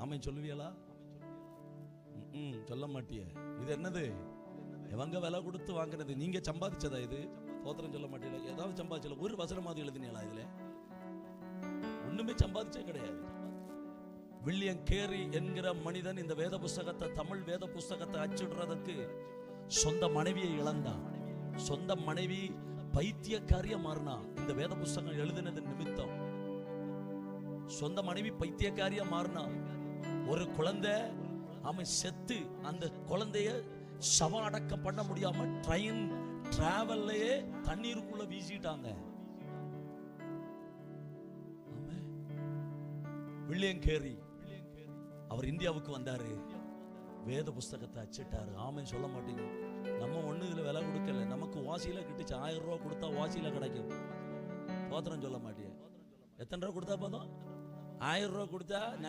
ஆமை சொல்லுவியலா ம் சொல்ல மாட்டிய. இது என்னது? எவங்க விலை கொடுத்து வாங்குனது நீங்க சம்பாதிச்சதா இது? தோத்திரம் சொல்ல மாட்டீங்களா? ஏதாவது சம்பாதிச்சல ஒரு வசனமாவது எழுதினீங்களா இதுல? ஒண்ணுமே சம்பாதிச்சே கிடையாது. வில்லியம் கேரி என்கிற மனிதன் இந்த வேத புஸ்தகத்தை தமிழ் வேத புஸ்தகத்தை அச்சிடுறதுக்கு சொந்த மனைவியை இழந்தான். சொந்த மனைவி பைத்தியக்காரியா மாறினா இந்த வேத புஸ்தகம் எழுதினது நிமித்தம். சொந்த மனைவி பைத்தியக்காரியா மாறினா ஒரு குழந்தை அவன் செத்து அந்த குழந்தைய சவ அடக்கம் பண்ண முடியாம ட்ரெயின் டிராவல்லையே தண்ணீருக்குள்ள வீசிட்டாங்க. வில்லியம் கேரி அவர் இந்தியாவுக்கு வந்தாரு. வேத புஸ்தகத்தை அச்சிட்டாரு. ஆமென் சொல்ல மாட்டேங்க. நம்ம ஒண்ணு இதுல விலை கொடுக்கல. நமக்கு வாசியில கிட்டுச்சு. ஆயிரம் ரூபா கொடுத்தா வாசியில கிடைக்கும். தோத்திரம் சொல்ல மாட்டேன் எத்தனை ரூபா கொடுத்தா போதும்? ஆயிரம் ரூபா கொடுத்தா நல்ல